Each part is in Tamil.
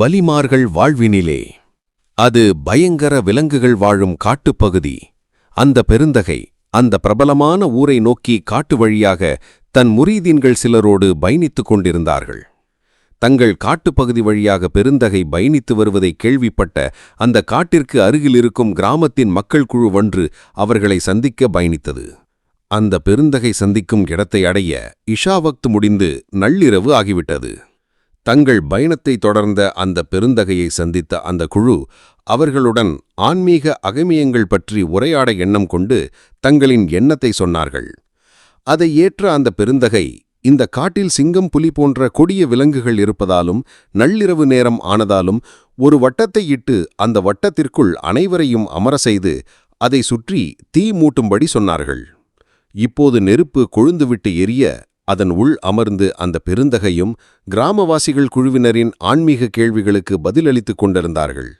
வலிமார்கள் வாழ்வினிலே. அது பயங்கர விலங்குகள் வாழும் காட்டுப்பகுதி அந்த பெருந்தகை அந்த பிரபலமான ஊரை நோக்கி காட்டு வழியாக தன் முரீதீன்கள் சிலரோடு பயணித்துக் கொண்டிருந்தார்கள். தங்கள் காட்டுப்பகுதி வழியாக பெருந்தகை பயணித்து வருவதை கேள்விப்பட்ட அந்த காட்டிற்கு அருகில் இருக்கும் கிராமத்தின் மக்கள் குழு ஒன்று அவர்களை சந்திக்க பயணித்தது. அந்த பெருந்தகை சந்திக்கும் இடத்தை அடைய இஷாவக்து முடிந்து நள்ளிரவு ஆகிவிட்டது. தங்கள் பயணத்தை தொடர்ந்த அந்த பெருந்தகையை சந்தித்த அந்த குழு அவர்களுடன் ஆன்மீக அகமியங்கள் பற்றி உரையாட எண்ணம் கொண்டு தங்களின் எண்ணத்தை சொன்னார்கள். அதை ஏற்ற அந்த பெருந்தகை இந்த காட்டில் சிங்கம் புலி போன்ற கொடிய விலங்குகள் இருப்பதாலும் நள்ளிரவு நேரம் ஆனதாலும் ஒரு வட்டத்தை இட்டு அந்த வட்டத்திற்குள் அனைவரையும் அமர செய்து அதை சுற்றி தீ மூட்டும்படி சொன்னார்கள். இப்போது நெருப்பு கொழுந்துவிட்டு எரிய அதன் உள் அமர்ந்து அந்த பெருந்தகையும் கிராமவாசிகள் குழுவினரின் ஆன்மீக கேள்விகளுக்கு பதிலளித்துக் கொண்டிருந்தார்கள்.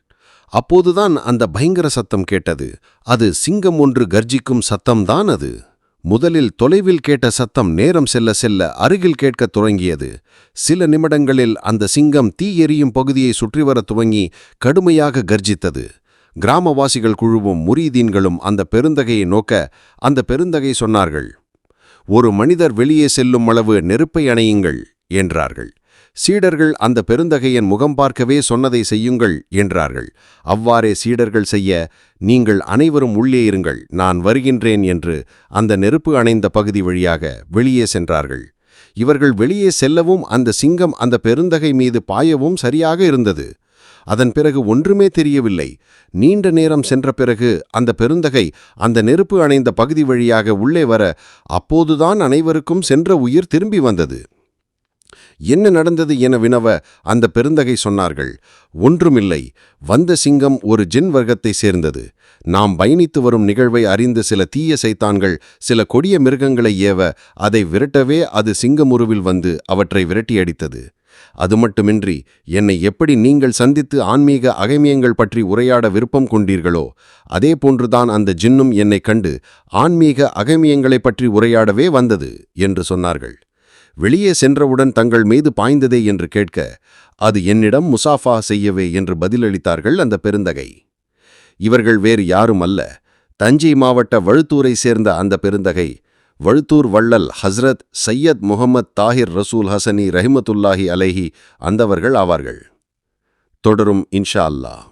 அப்போதுதான் அந்த பயங்கர சத்தம் கேட்டது. அது சிங்கம் ஒன்று கர்ஜிக்கும் சத்தம்தான் அது. முதலில் தொலைவில் கேட்ட சத்தம் நேரம் செல்ல செல்ல அருகில் கேட்கத் தொடங்கியது. சில நிமிடங்களில் அந்த சிங்கம் தீ எரியும் பகுதியை சுற்றி வரத் துவங்கி கடுமையாக கர்ஜித்தது. கிராமவாசிகள் குழுவும் முரீதீன்களும் அந்த பெருந்தகையை நோக்க அந்த பெருந்தகை சொன்னார்கள் ஒரு மனிதர் வெளியே செல்லும் அளவு நெருப்பை அணையுங்கள் என்றார்கள். சீடர்கள் அந்த பெருந்தகையின் முகம் பார்க்கவே சொன்னதை செய்யுங்கள் என்றார்கள். அவ்வாறே சீடர்கள் செய்ய நீங்கள் அனைவரும் உள்ளே இருங்கள் நான் வருகின்றேன் என்று அந்த நெருப்பு அணைந்த பகுதி வழியாக வெளியே சென்றார்கள். இவர்கள் வெளியே செல்லவும் அந்த சிங்கம் அந்த பெருந்தகை மீது பாயவும் சரியாக இருந்தது. அதன் பிறகு ஒன்றுமே தெரியவில்லை. நீண்ட நேரம் சென்ற பிறகு அந்த பெருந்தகை அந்த நெருப்பு அணைந்த பகுதி வழியாக உள்ளே வர அப்போதுதான் அனைவருக்கும் சென்ற உயிர் திரும்பி வந்தது. என்ன நடந்தது என வினவ அந்த பெருந்தகை சொன்னார்கள் ஒன்றுமில்லை வந்த சிங்கம் ஒரு ஜின் வர்க்கத்தை சேர்ந்தது. நாம் பயணித்து வரும் நிகழ்வை அறிந்து சில தீய சைத்தான்கள் சில கொடிய மிருகங்களை ஏவ அதை விரட்டவே அது சிங்கமுருவில் வந்து அவற்றை விரட்டியடித்தது. அது மட்டுமின்றி என்னை எப்படி நீங்கள் சந்தித்து ஆன்மீக அகைமியங்கள் பற்றி உரையாட விருப்பம் கொண்டீர்களோ அதே போன்றுதான் அந்த ஜின்னும் என்னைக் கண்டு ஆன்மீக அகைமியங்களைப் பற்றி உரையாடவே வந்தது என்று சொன்னார்கள். வெளியே சென்றவுடன் தங்கள் மீது பாய்ந்ததே என்று கேட்க அது என்னிடம் முசாஃபா செய்யவே என்று பதிலளித்தார்கள் அந்த பெருந்தகை. இவர்கள் வேறு யாரும் அல்ல தஞ்சை மாவட்ட வழுத்தூரை சேர்ந்த அந்த பெருந்தகை வழுத்தூர் வள்ளல் ஹஸ்ரத் சையத் முகமது தாஹிர் ரசூல் ஹசனி ரஹிமத்துல்லாஹி அலைஹி அந்தவர்கள் ஆவார்கள். தொடரும் இன்ஷா அல்லாஹ்.